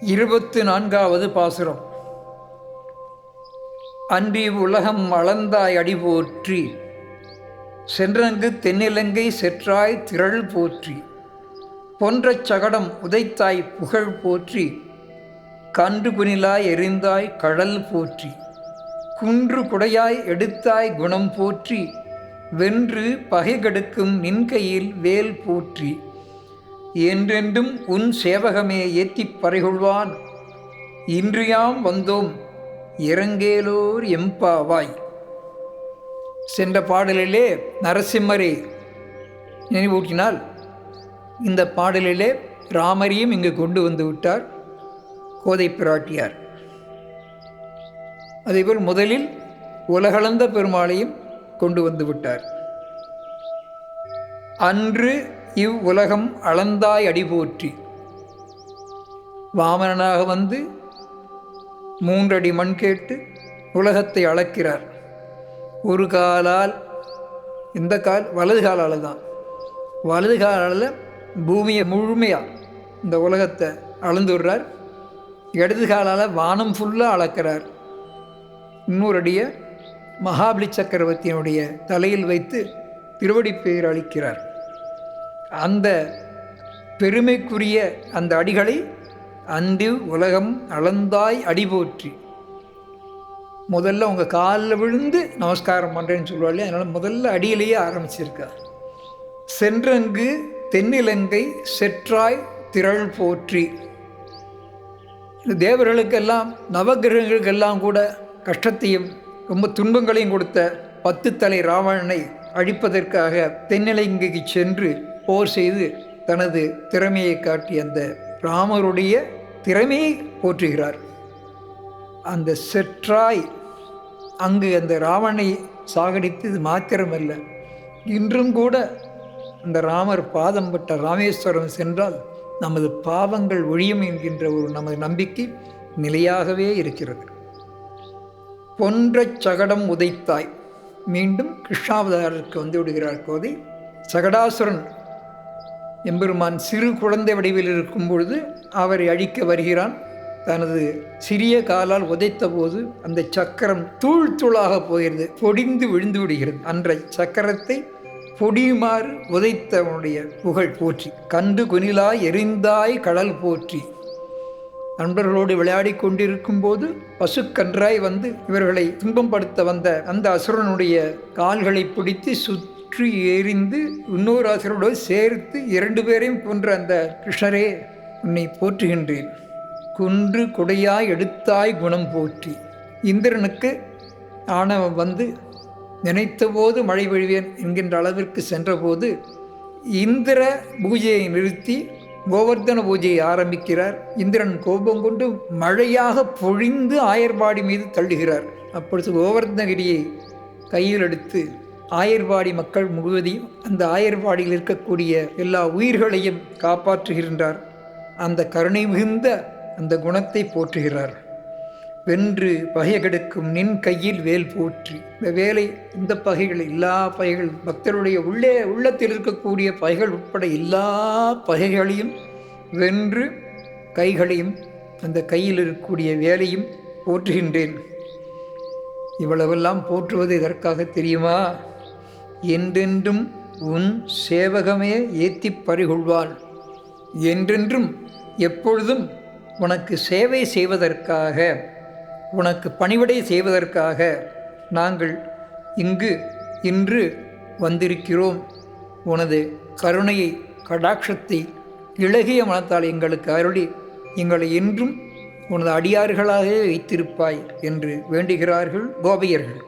இருபத்து நான்காவது பாசுரம். அன்றி உலகம் அளந்தாய் அடி போற்றி சென்றங்கு தென்னிலங்கை செற்றாய் திரள் போற்றி பொன்றச் சகடம் உதைத்தாய் புகழ் போற்றி கன்று புனிலாய் எரிந்தாய் கடல் போற்றி குன்று குடையாய் எடுத்தாய் குணம் போற்றி வென்று பகை கெடுக்கும் வேல் போற்றி. என்றென்றும் உன் சேவகமே ஏத்திப் பறைகொள்வான். இன்றியாம் வந்தோம் இறங்கேலோர் எம்பாவாய். சென்ற பாடலிலே நரசிம்மரை நினைவூட்டினால் இந்த பாடலிலே ராமரையும் இங்கு கொண்டு வந்து விட்டார் கோதை பிராட்டியார். அதேபோல் முதலில் உலகளந்த பெருமாளையும் கொண்டு வந்து விட்டார். அன்று இவ் உலகம் அளந்தாய் அடி போற்றி வாமனனாக வந்து மூன்றடி மண் கேட்டு உலகத்தை அளக்கிறார். ஒரு காலால் இந்த கால் வலது காலால் தான். வலது காலால் பூமியை முழுமையாக இந்த உலகத்தை அளந்து விடுறார். இடது காலால் வானம் ஃபுல்லாக அளக்கிறார். இன்னொரு அடியை மகாபலி சக்கரவர்த்தியினுடைய தலையில் வைத்து திருவடி பெயர் அளிக்கிறார். அந்த பெருமைக்குரிய அந்த அடிகளை அன்று உலகம் அளந்தாய் அடி போற்றி. முதல்ல உங்கள் காலில் விழுந்து நமஸ்காரம் பண்ணுறேன்னு சொல்லுவாள் அதனால் முதல்ல அடியிலேயே ஆரம்பிச்சிருக்கார். சென்றங்கு தென்னிலங்கை செற்றாய் திரள் போற்றி. இந்த தேவர்களுக்கெல்லாம் நவகிரகங்களுக்கெல்லாம் கூட கஷ்டத்தையும் ரொம்ப துன்பங்களையும் கொடுத்த பத்து தலை ராவணனை அழிப்பதற்காக தென்னிலங்கைக்கு சென்று போர் செய்து தனது திறமையை காட்டி அந்த ராமருடைய திறமையை போற்றுகிறார். அந்த செற்றாய் அங்கு அந்த ராவனை சாகடித்தது மாத்திரமல்ல இன்றும் கூட அந்த ராமர் பாதம் பட்ட ராமேஸ்வரம் சென்றால் நமது பாவங்கள் ஒழியும் என்கின்ற ஒரு நமது நம்பிக்கை நிலையாகவே இருக்கிறது. பொன்ற சகடம் உதைத்தாய். மீண்டும் கிருஷ்ணாவதாரருக்கு வந்து விடுகிறார் கோதை. சகடாசுரன் எம்பெருமான் சிறு குழந்தை வடிவில் இருக்கும் பொழுது அவரை அழிக்க வருகிறான். தனது சிறிய காலால் உதைத்த போது அந்த சக்கரம் தூள் தூளாக போகிறது பொடிந்து விழுந்து விடுகிறது. அன்றை சக்கரத்தை பொடியுமாறு உதைத்தவனுடைய புகழ் போற்றி கண்டு குனிலாய் எரிந்தாய் கடல் போற்றி. நண்பர்களோடு விளையாடி கொண்டிருக்கும் போது பசுக்கன்றாய் வந்து இவர்களை துன்பப்படுத்த வந்த அந்த அசுரனுடைய கால்களை பிடித்து சுற்றி எறிந்து இன்னொரு அசுரனோடு சேர்த்து இரண்டு பேரையும் கொன்ற அந்த கிருஷ்ணரே உன்னை போற்றுகின்றேன். குன்று குடையாய் எடுத்தாய் குணம் போற்றி. இந்திரனுக்கு ஆணவம் வந்து நினைத்தபோது மழை பொழிவேன் என்கின்ற அளவிற்கு சென்றபோது இந்திர பூஜையை நிறுத்தி கோவர்தன பூஜையை ஆரம்பிக்கிறார். இந்திரன் கோபம் கொண்டு மழையாக பொழிந்து ஆயர்பாடி மீது தள்ளுகிறார். அப்பொழுது கோவர்தனகிரியை கையில் எடுத்து ஆயர்வாடி மக்கள் முழுவதையும் அந்த ஆயர்வாடியில் இருக்கக்கூடிய எல்லா உயிர்களையும் காப்பாற்றுகின்றார். அந்த கருணை மிகுந்த அந்த குணத்தை போற்றுகிறார். வென்று பகை கெடுக்கும் நின் கையில் வேல் போற்றி. இந்த வேலை இந்த பகைகள் எல்லா பகைகள் பக்தருடைய உள்ளே உள்ளத்தில் இருக்கக்கூடிய பகைகள் உட்பட எல்லா பகைகளையும் வென்று கைகளையும் அந்த கையில் இருக்கக்கூடிய வேலையும் போற்றுகின்றேன். இவ்வளவெல்லாம் போற்றுவது இதற்காக தெரியுமா? என்றென்றும் உன் சேவகமே ஏத்தி பறிகொள்வாள். என்றென்றும் எப்பொழுதும் உனக்கு சேவை செய்வதற்காக உனக்கு பணிவிடை செய்வதற்காக நாங்கள் இங்கு இன்று வந்திருக்கிறோம். உனது கருணையை கடாட்சத்தை இளகிய மனத்தால் எங்களுக்கு அருளி எங்களை என்றும் உனது அடியார்களாகவே வைத்திருப்பாய் என்று வேண்டுகிறார்கள் கோபியர்கள்.